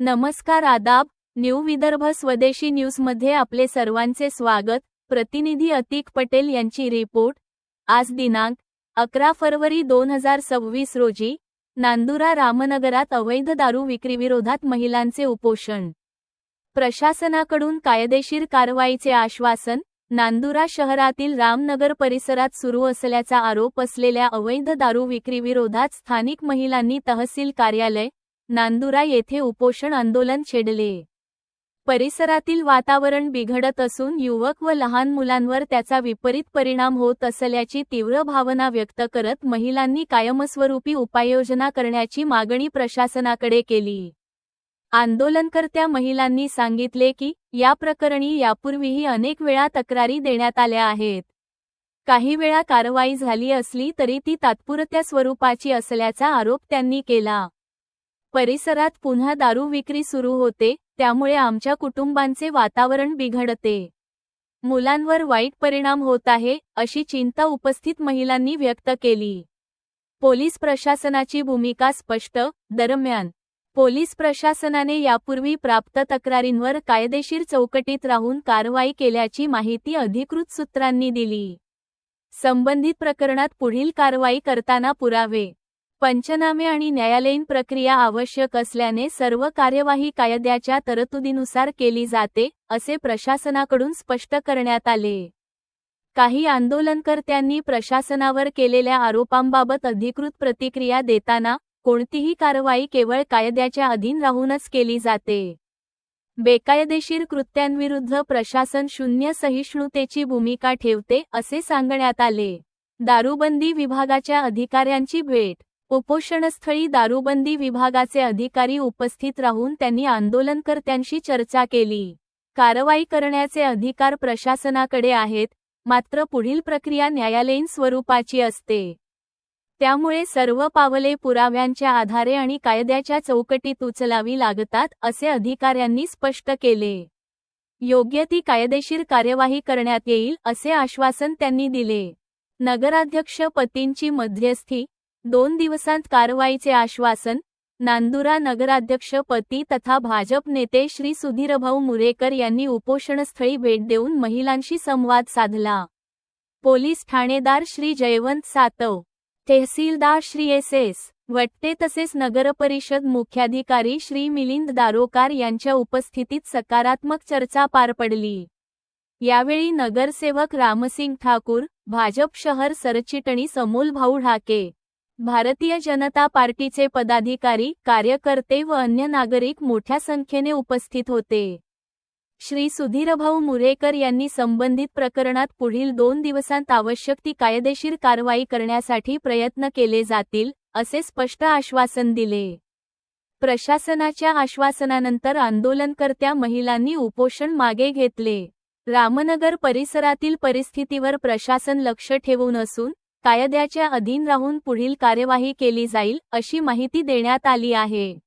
नमस्कार आदाब न्यू विदर्भ स्वदेशी न्यूजमध्ये आपले सर्वांचे स्वागत. प्रतिनिधी अतिक पटेल यांची रिपोर्ट. आज दिनांक अकरा फरवरी दोन हजार सव्वीस रोजी नांदुरा रामनगरात अवैध दारू विक्रीविरोधात महिलांचे उपोषण. प्रशासनाकडून कायदेशीर कारवाईचे आश्वासन नांदुरा शहरातील रामनगर परिसरात सुरू असल्याचा आरोप असलेल्या अवैध दारू विक्रीविरोधात स्थानिक महिलांनी तहसील कार्यालय नांदुरा येथे उपोषण आंदोलन छेडले. परिसरातील वातावरण बिघडत असून युवक व लहान मुलांवर त्याचा विपरीत परिणाम होत असल्याची तीव्र भावना व्यक्त करत महिलांनी कायमस्वरूपी उपाययोजना करण्याची मागणी प्रशासनाकडे केली. आंदोलनकर्त्या महिलांनी सांगितले की या प्रकरणी यापूर्वीही अनेक वेळा तक्रारी देण्यात आल्या आहेत. काही वेळा कारवाई झाली असली तरी ती तात्पुरत्या स्वरूपाची असल्याचा आरोप त्यांनी केला. परिसरात पुन्हा दारू विक्री सुरू होते त्यामुळे आमच्या कुटुंबांचे वातावरण बिघडते. मुलांवर वाईट परिणाम होत आहे अशी चिंता उपस्थित महिलांनी व्यक्त केली. पोलीस प्रशासनाची भूमिका स्पष्ट दरम्यान पोलीस प्रशासनाने यापूर्वी प्राप्त तक्रारींवर कायदेशीर चौकटीत राहून कारवाई केल्याची माहिती अधिकृत सूत्रांनी दिली. संबंधित प्रकरणात पुढील कारवाई करताना पुरावे पंचनामे आणि न्यायालयीन प्रक्रिया आवश्यक असल्याने सर्व कार्यवाही कायद्याच्या तरतुदीनुसार केली जाते असे प्रशासनाकडून स्पष्ट करण्यात आले. काही आंदोलनकर्त्यांनी प्रशासनावर केलेल्या आरोपांबाबत अधिकृत प्रतिक्रिया देताना कोणतीही कारवाई केवळ कायद्याच्या अधीन राहूनच केली जाते. बेकायदेशीर कृत्यांविरुद्ध प्रशासन शून्य सहिष्णुतेची भूमिका ठेवते असे सांगण्यात आले. दारूबंदी विभागाच्या अधिकाऱ्यांची भेट. उपोषणस्थळी दारूबंदी विभागाचे अधिकारी उपस्थित राहून त्यांनी आंदोलनकर्त्यांशी चर्चा केली. कारवाई करण्याचे अधिकार प्रशासनाकडे आहेत मात्र पुढील प्रक्रिया न्यायालयीन स्वरूपाची असते. त्यामुळे सर्व पावले पुराव्यांच्या आधारे आणि कायद्याच्या चौकटीत उचलावी लागतात असे अधिकाऱ्यांनी स्पष्ट केले. योग्य ती कायदेशीर कार्यवाही करण्यात येईल असे आश्वासन त्यांनी दिले. नगराध्यक्ष पतींची मध्यस्थी दोन दिवसांत कारवाईचे आश्वासन नांदुरा नगराध्यक्ष पती तथा भाजप नेते श्री सुधीरभाऊ मुरेकर यांनी उपोषणस्थळी भेट देऊन महिलांशी संवाद साधला. पोलीस ठाणेदार श्री जयवंत सातव तहसीलदार श्री एस एस वट्टे तसेच नगरपरिषद मुख्याधिकारी श्री मिलिंद दारोकार यांच्या उपस्थितीत सकारात्मक चर्चा पार पडली. यावेळी नगरसेवक रामसिंग ठाकूर भाजप शहर सरचिटणीस अमोल भाऊ ढाके भारतीय जनता पार्टीचे पदाधिकारी कार्यकर्ते व अन्य नागरिक मोठ्या संख्येने उपस्थित होते. श्री सुधीरभाऊ मुरेकर यांनी संबंधित प्रकरणात पुढील दोन दिवसांत आवश्यक ती कायदेशीर कारवाई करण्यासाठी प्रयत्न केले जातील असे स्पष्ट आश्वासन दिले. प्रशासनाच्या आश्वासनानंतर आंदोलनकर्त्या महिलांनी उपोषण मागे घेतले. रामनगर परिसरातील परिस्थितीवर प्रशासन लक्ष ठेवून असून कायद्याच्या अधीन राहून पुढील कार्यवाही केली जाईल अशी माहिती देण्यात आली आहे.